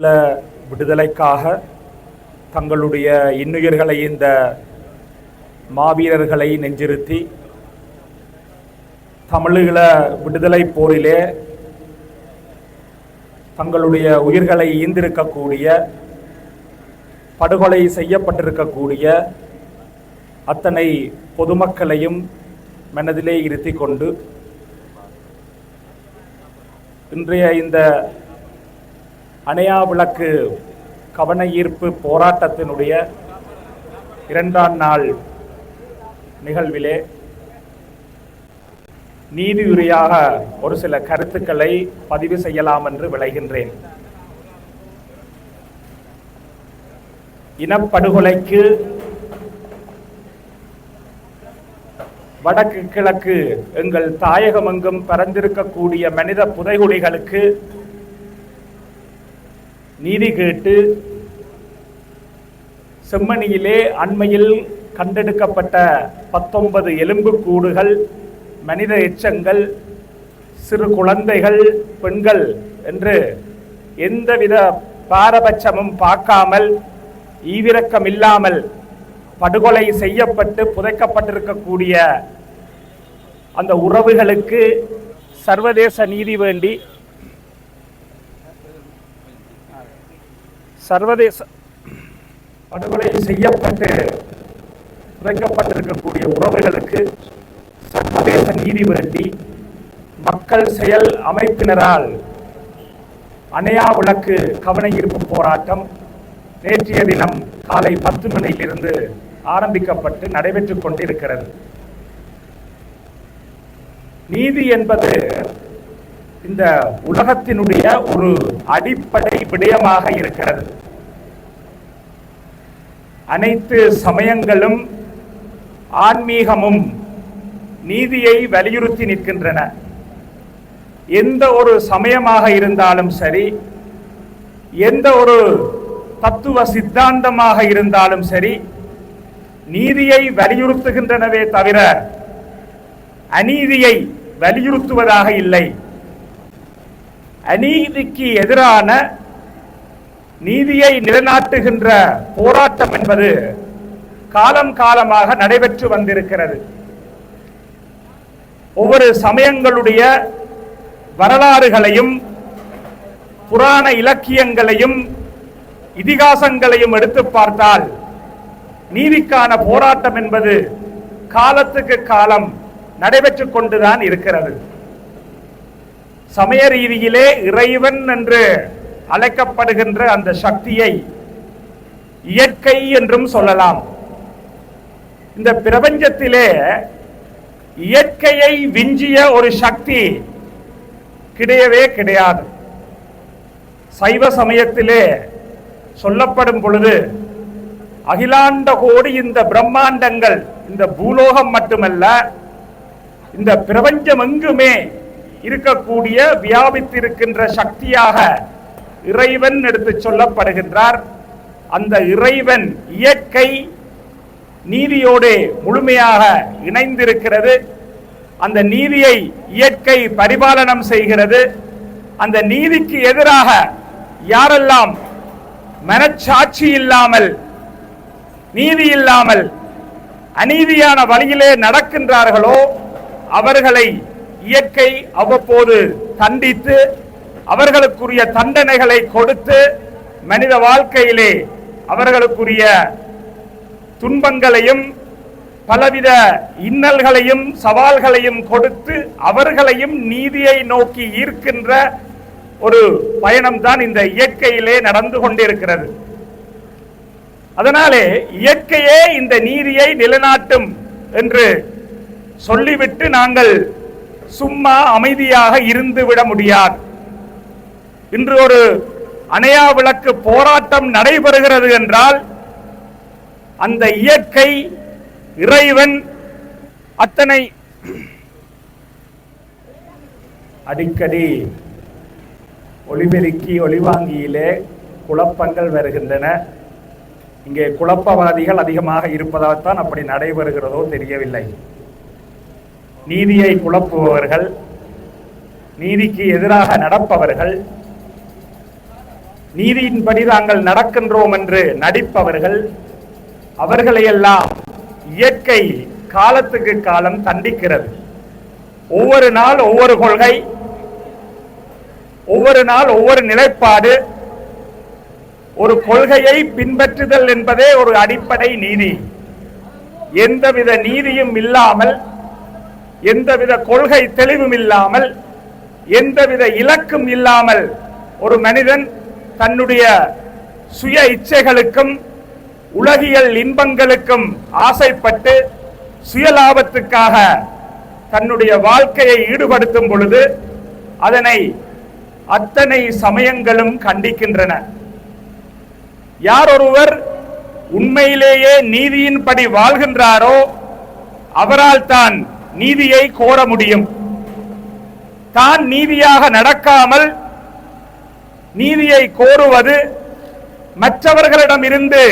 விடுதலைக்காக தங்களுடைய இன்னுயிர்களை இந்த மாவீரர்களை நெஞ்சிருத்தி தமிழீழ விடுதலை போரிலே தங்களுடைய உயிர்களை ஈந்திருக்கக்கூடிய படுகொலை செய்யப்பட்டிருக்கக்கூடிய அத்தனை பொதுமக்களையும் மனதிலே இருத்தி கொண்டு இன்றைய இந்த அணையா விளக்கு கவன ஈர்ப்பு போராட்டத்தினுடைய இரண்டாம் நாள் நிகழ்விலே நீதியுரியாக ஒரு சில கருத்துக்களை பதிவு செய்யலாம் என்று விளைகின்றேன். இனப்படுகொலைக்கு வடக்கு கிழக்கு எங்கள் தாயகமெங்கும் பறந்திருக்கக்கூடிய மனித புதைகுழிகளுக்கு நீதி கேட்டு செம்மணியிலே அண்மையில் கண்டெடுக்கப்பட்ட பத்தொன்பது எலும்பு கூடுகள் மனித எச்சங்கள் சிறு குழந்தைகள் பெண்கள் என்று எந்தவித பாரபட்சமும் பார்க்காமல் ஈவிரக்கம் இல்லாமல் படுகொலை செய்யப்பட்டு புதைக்கப்பட்டிருக்கக்கூடிய அந்த உறவுகளுக்கு சர்வதேச நீதி வேண்டி சர்வதேச படுகொலை செய்யப்பட்டு புதைக்கப்பட்டிருக்கக்கூடிய உறவுகளுக்கு சர்வதேச நீதி வேண்டி மக்கள் செயல் அமைப்பினரால் அணையா விளக்கு கவன ஈர்ப்பு போராட்டம் நேற்றைய தினம் காலை பத்து மணியிலிருந்து ஆரம்பிக்கப்பட்டு நடைபெற்றுக் கொண்டிருக்கிறது. நீதி என்பது இந்த உலகத்தினுடைய ஒரு அடிப்படை விடயமாக இருக்கிறது. அனைத்து சமயங்களும் ஆன்மீகமும் நீதியை வலியுறுத்தி நிற்கின்றன. எந்த ஒரு சமயமாக இருந்தாலும் சரி எந்த ஒரு தத்துவ சித்தாந்தமாக இருந்தாலும் சரி நீதியை வலியுறுத்துகின்றனவே தவிர அநீதியை வலியுறுத்துவதாக இல்லை. அநீதிக்கு எதிரான நீதியை நிலைநாட்டுகின்ற போராட்டம் என்பது காலம் காலமாக நடைபெற்று வந்திருக்கிறது. ஒவ்வொரு சமயங்களுடைய வரலாறுகளையும் புராண இலக்கியங்களையும் இதிகாசங்களையும் எடுத்து பார்த்தால் நீதிக்கான போராட்டம் என்பது காலத்துக்கு காலம் நடைபெற்றுக் கொண்டுதான் இருக்கிறது. சமய ரீதியிலே இறைவன் என்று அழைக்கப்படுகின்ற அந்த சக்தியை இயற்கை என்றும் சொல்லலாம். இந்த பிரபஞ்சத்திலே இயற்கையை விஞ்சிய ஒரு சக்தி கிடையவே கிடையாது. சைவ சமயத்திலே சொல்லப்படும் பொழுது அகிலாண்ட கோடி இந்த பிரம்மாண்டங்கள் இந்த பூலோகம் மட்டுமல்ல இந்த பிரபஞ்சம் எங்குமே இருக்கக்கூடிய வியாபித்திருக்கின்ற சக்தியாக இறைவன் எடுத்து சொல்லப்படுகின்றார். அந்த இறைவன் இயற்கை நீதியோடு முழுமையாக இணைந்திருக்கிறது. அந்த நீதியை இயற்கை பரிபாலனம் செய்கிறது. அந்த நீதிக்கு எதிராக யாரெல்லாம் மனச்சாட்சி இல்லாமல் நீதி இல்லாமல் அநீதியான வழியிலே நடக்கின்றார்களோ அவர்களை இயற்கை அவ்வப்போது தண்டித்து அவர்களுக்குரிய தண்டனைகளை கொடுத்து மனித வாழ்க்கையிலே அவர்களுக்குரிய துன்பங்களையும் பலவித இன்னல்களையும் சவால்களையும் கொடுத்து அவர்களையும் நீதியை நோக்கி ஈர்க்கின்ற ஒரு பயணம்தான் இந்த இயற்கையிலே நடந்து கொண்டிருக்கிறது. அதனாலே இயற்கையே இந்த நீதியை நிலைநாட்டும் என்று சொல்லிவிட்டு நாங்கள் சும்மா அமைதியாக இருந்து விட முடியாது. இன்று ஒரு அணையா விளக்கு போராட்டம் நடைபெறுகிறது என்றால் அந்த இயற்கை இறைவன் அத்தனை அடிக்கடி ஒளிபெருக்கி ஒளிவாங்கியிலே குழப்பங்கள் வருகின்றன. இங்கே குழப்பவாதிகள் அதிகமாக இருப்பதால் தான் அப்படி நடைபெறுகிறதோ தெரியவில்லை. நீதியை குழப்புபவர்கள் நீதிக்கு எதிராக நடப்பவர்கள் நீதியின்படி நாங்கள் நடக்கின்றோம் என்று நடிப்பவர்கள் அவர்களையெல்லாம் இயற்கை காலத்துக்கு காலம் தண்டிக்கிறது. ஒவ்வொரு நாள் ஒவ்வொரு கொள்கை ஒவ்வொரு நாள் ஒவ்வொரு நிலைப்பாடு ஒரு கொள்கையை பின்பற்றுதல் என்பதே ஒரு அடிப்படை நீதி. எந்தவித நீதியும் இல்லாமல் எந்தவித கொள்கை தெளிவும் இல்லாமல் எந்தவித இலக்கும் இல்லாமல் ஒரு மனிதன் தன்னுடைய சுய இச்சைகளுக்கும் உலகியல் இன்பங்களுக்கும் ஆசைப்பட்டு சுயலாபத்துக்காக தன்னுடைய வாழ்க்கையை ஈடுபடுத்தும் பொழுது அதனை அத்தனை சமயங்களும் கண்டிக்கின்றன. யார் ஒருவர் உண்மையிலேயே நீதியின்படி வாழ்கின்றாரோ அவரால் தான் நீதியை கோர முடியும். தான் நீதியாக நடக்காமல் நீதியை கோருவது மற்றவர்களிடம் இருந்து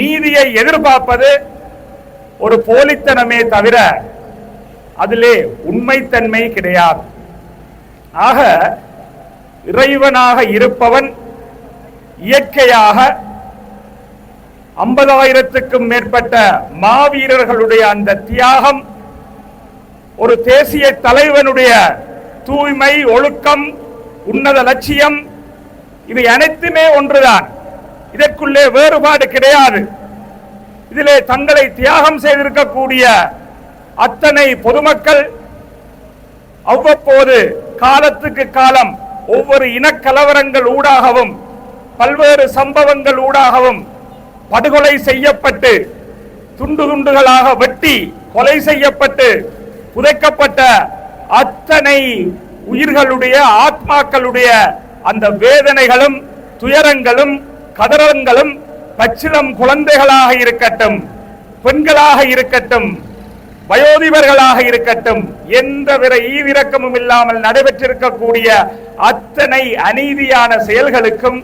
நீதியை எதிர்பார்ப்பது ஒரு போலித்தனமே தவிர அதிலே உண்மைத்தன்மை கிடையாது. ஆக இறைவனாக இருப்பவன் இயற்கையாக ஐம்பதாயிரத்துக்கும் மேற்பட்ட மாவீரர்களுடைய அந்த தியாகம் ஒரு தேசிய தலைவனுடைய தூய்மை ஒழுக்கம் உன்னத லட்சியம் இவை அனைத்துமே ஒன்றுதான். இதற்குள்ளே வேறுபாடு கிடையாது. இதிலே தங்களை தியாகம் செய்திருக்கக்கூடிய அத்தனை பொதுமக்கள் அவ்வப்போது காலத்துக்கு காலம் ஒவ்வொரு இனக்கலவரங்கள் ஊடாகவும் பல்வேறு சம்பவங்கள் ஊடாகவும் படுகொலை செய்யப்பட்டு துண்டு துண்டுகளாக வெட்டி கொலை செய்யப்பட்டு புதைக்கப்பட்ட அத்தனை உயிர்களுடைய ஆத்மாக்களுடைய அந்த வேதனைகளும் துயரங்களும் கதறங்களும் பச்சிலம் குழந்தைகளாக இருக்கட்டும் பெண்களாக இருக்கட்டும் வயோதிபர்களாக இருக்கட்டும் எந்தவித ஈவிரக்கமும் இல்லாமல் நடைபெற்றிருக்கக்கூடிய அத்தனை அநீதியான செயல்களுக்கும்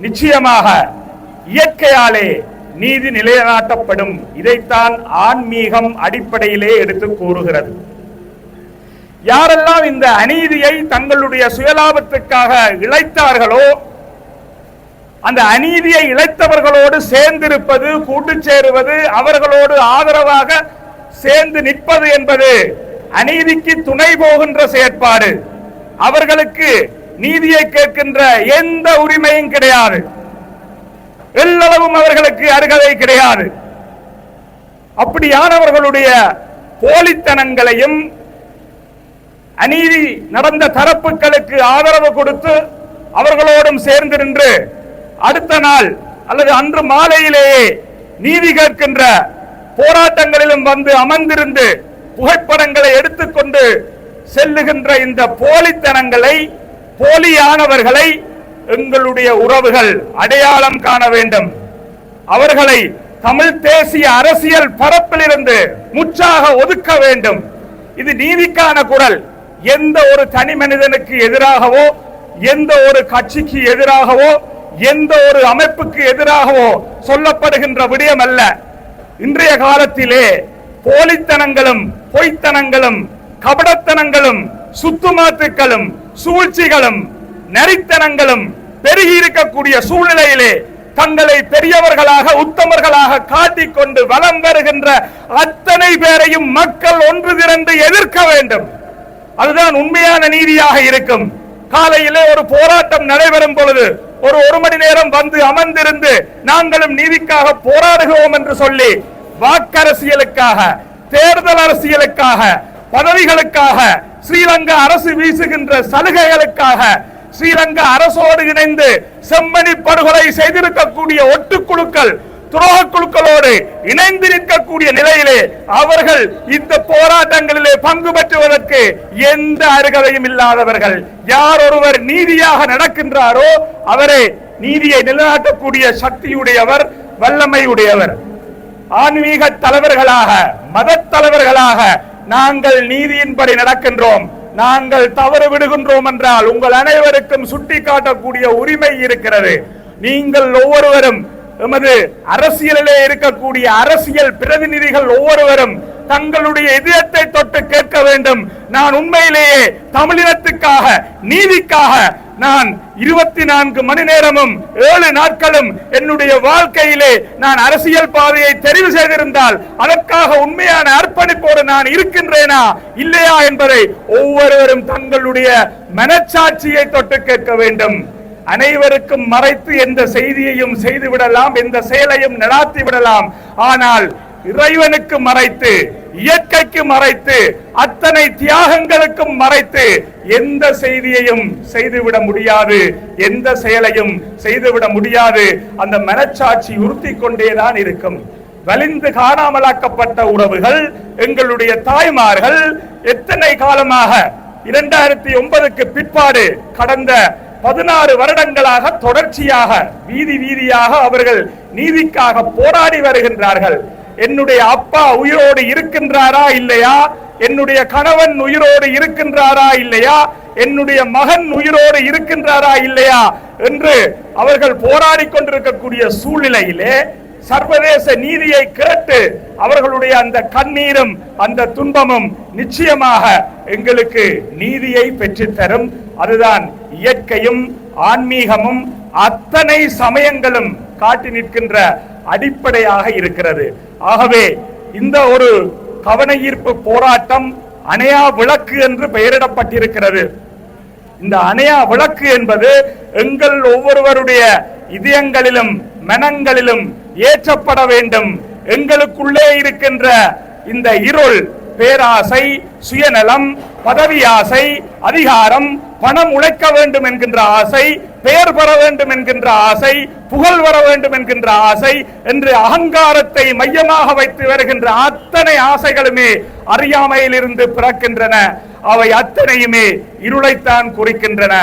நிச்சயமாக இயற்கையாலே நீதி நிலைநாட்டப்படும் இதைத்தான் ஆன்மீகம் அடிப்படையிலே எடுத்து கூறுகிறது. யாரெல்லாம் இந்த அநீதியை தங்களுடைய சுயலாபத்துக்காக இழைத்தார்களோ அந்த அநீதியை இழைத்தவர்களோடு சேர்ந்திருப்பது கூட்டு சேருவது அவர்களோடு ஆதரவாக சேர்ந்து நிற்பது என்பது அநீதிக்கு துணை போகின்ற செயற்பாடு. அவர்களுக்கு நீதியை கேட்கின்ற எந்த உரிமையும் கிடையாது. எல்லளவும் அவர்களுக்கு அருகதை கிடையாது. அப்படியானவர்களுடைய போலித்தனங்களையும் அநீதி நடந்த தரப்புகளுக்கு ஆதரவு கொடுத்து அவர்களோடும் சேர்ந்து நின்று அடுத்த நாள் அல்லது அன்று மாலையிலேயே நீதி கேட்கின்ற போராட்டங்களிலும் வந்து அமர்ந்திருந்து புகைப்படங்களை எடுத்துக்கொண்டு செல்லுகின்ற இந்த போலித்தனங்களை போலியானவர்களை எங்களுடைய உறவுகள் அடையாளம் காண வேண்டும். அவர்களை தமிழ் தேசிய அரசியல் பரப்பிலிருந்து முற்றாக ஒதுக்க வேண்டும். இது நீதிக்கான குரல். எந்த ஒரு தனி மனிதனுக்கு எதிராகவோ எந்த ஒரு கட்சிக்கு எதிராகவோ எந்த ஒரு அமைப்புக்கு எதிராகவோ சொல்லப்படுகின்ற விடயம் அல்ல இன்றைய காலத்திலே போலித்தனங்களும் பொய்த்தனங்களும் கபடத்தனங்களும் சுத்துமாத்துக்களும் சூழ்ச்சிகளும் நரித்தனங்களும் பெருகி இருக்கக்கூடிய சூழ்நிலையிலே தங்களை பெரியவர்களாக உத்தமர்களாக காட்டிக்கொண்டு வலம் வருகின்ற அத்தனை பேரையும் மக்கள் ஒன்று திரண்டு எதிர்க்க வேண்டும். அதுதான் உண்மையான நீதியாக இருக்கும். காலையிலே ஒரு போராட்டம் நடைபெறும் பொழுது ஒரு ஒரு மணி நேரம் வந்து அமர்ந்திருந்து நாங்களும் நீதிக்காக போராடுகிறோம் என்று சொல்லி வாக்கரசியலுக்காக தேர்தல் அரசியலுக்காக பதவிகளுக்காக ஸ்ரீலங்கா அரசு வீசுகின்ற சலுகைகளுக்காக ஸ்ரீலங்கா அரசோடு இணைந்து செம்மணி படுகொலை செய்திருக்கக்கூடிய ஒட்டுக்குழுக்கள் துரோக குழுக்களோடு இணைந்து நிற்கக்கூடிய நிலையிலே அவர்கள் இந்த போராட்டங்களிலே பங்கு பெற்றுவதற்கு எந்த அருகதையும் இல்லாதவர்கள். யார் ஒருவர் நீதியாக நடக்கின்றாரோ அவரே நீதியை நிலைநாட்டக்கூடிய சக்தியுடையவர் வல்லமையுடையவர். ஆன்மீக தலைவர்களாக மத தலைவர்களாக நாங்கள் நீதியின்படி நடக்கின்றோம். நாங்கள் தவறு விடுகின்றோம் என்றால் உங்கள் அனைவருக்கும் சுட்டி காட்டக்கூடிய உரிமை இருக்கிறது. நீங்கள் ஒவ்வொருவரும் எமது அரசியலிலே இருக்கக்கூடிய அரசியல் பிரதிநிதிகள் ஒவ்வொருவரும் தங்களுடைய இதயத்தை தொட்டு கேட்க வேண்டும். நான் உண்மையிலேயே தமிழினத்துக்காக நீதிக்காக நான் இருபத்தி நான்கு மணி நேரமும் ஏழு நாட்களும் என்னுடைய வாழ்க்கையிலே நான் அரசியல் பாதையை தெரிவு செய்திருந்தால் அதற்காக உண்மையான அர்ப்பணிப்போடு நான் இருக்கின்றேனா இல்லையா என்பதை ஒவ்வொருவரும் தங்களுடைய மனச்சாட்சியை தொட்டு கேட்க வேண்டும். அனைவருக்கும் மறைத்து எந்த செய்தியையும் செய்து விடலாம் எந்த செயலையும் நடாத்தி விடலாம் ஆனால் இறைவனுக்கு மறைத்து இயற்கைக்கு மறைத்து அத்தனை தியாகங்களுக்கும் மறைத்து எந்த செய்தியையும் செய்துவிட முடியாது. எந்த செயலையும் செய்துவிட முடியாது. அந்த மனச்சாட்சி உறுத்தி கொண்டேதான் இருக்கும். வலிந்து காணாமலாக்கப்பட்ட உறவுகள் எங்களுடைய தாய்மார்கள் எத்தனை காலமாக இரண்டாயிரத்தி ஒன்பதுக்கு பிற்பாடு கடந்த பதினாறு வருடங்களாக தொடர்ச்சியாக வீதி வீதியாக அவர்கள் நீதிக்காக போராடி வருகின்றார்கள். என்னுடைய அப்பா உயிரோடு இருக்கின்றாரா இல்லையா? என்னுடைய கணவன் உயிரோடு இருக்கின்றாரா இல்லையா? என்னுடைய மகன் உயிரோடு இருக்கின்றாரா இல்லையா? என்று அவர்கள் போராடி கொண்டிருக்கக்கூடிய சூழ்நிலையிலே சர்வதேச நீதியை கேட்டு அவர்களுடைய அந்த கண்ணீரும் அந்த துன்பமும் நிச்சயமாக எங்களுக்கு நீதியை பெற்றுத்தரும். அதுதான் இயற்கையும் ஆன்மீகமும் அத்தனை சமயங்களும் காட்டி நிற்கின்ற அடிப்படையாக இருக்கிறது. ஆகவே இந்த ஒரு கவன ஈர்ப்பு போராட்டம் அணையா விளக்கு என்று பெயரிடப்பட்டிருக்கிறது. இந்த அணையா விளக்கு என்பது எங்கள் ஒவ்வொருவருடைய இதயங்களிலும் மனங்களிலும் ஏற்றப்பட வேண்டும். எங்களுக்குள்ளே இருக்கின்ற இந்த இருள் பேராசை சுயநலம் பதவி ஆசை அதிகாரம் பணம் உழைக்க வேண்டும் என்கின்ற ஆசை பெயர் பெற வேண்டும் என்கின்ற ஆசை புகழ் வர வேண்டும் என்கின்ற ஆசை என்று அகங்காரத்தை மையமாக வைத்து வருகின்ற அத்தனை ஆசைகளுமே அறியாமையிலிருந்து பிறக்கின்றன. அவை அத்தனையுமே இருளைத்தான் குறிக்கின்றன.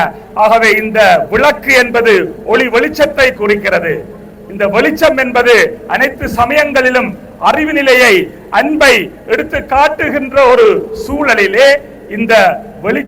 ஆகவே இந்த விளக்கு என்பது ஒளி வெளிச்சத்தை குறிக்கிறது. இந்த வெளிச்சம் என்பது அனைத்து சமயங்களிலும் அறிவு நிலையை அன்பை எடுத்து காட்டுகின்ற ஒரு சூழலிலே இந்த வெளி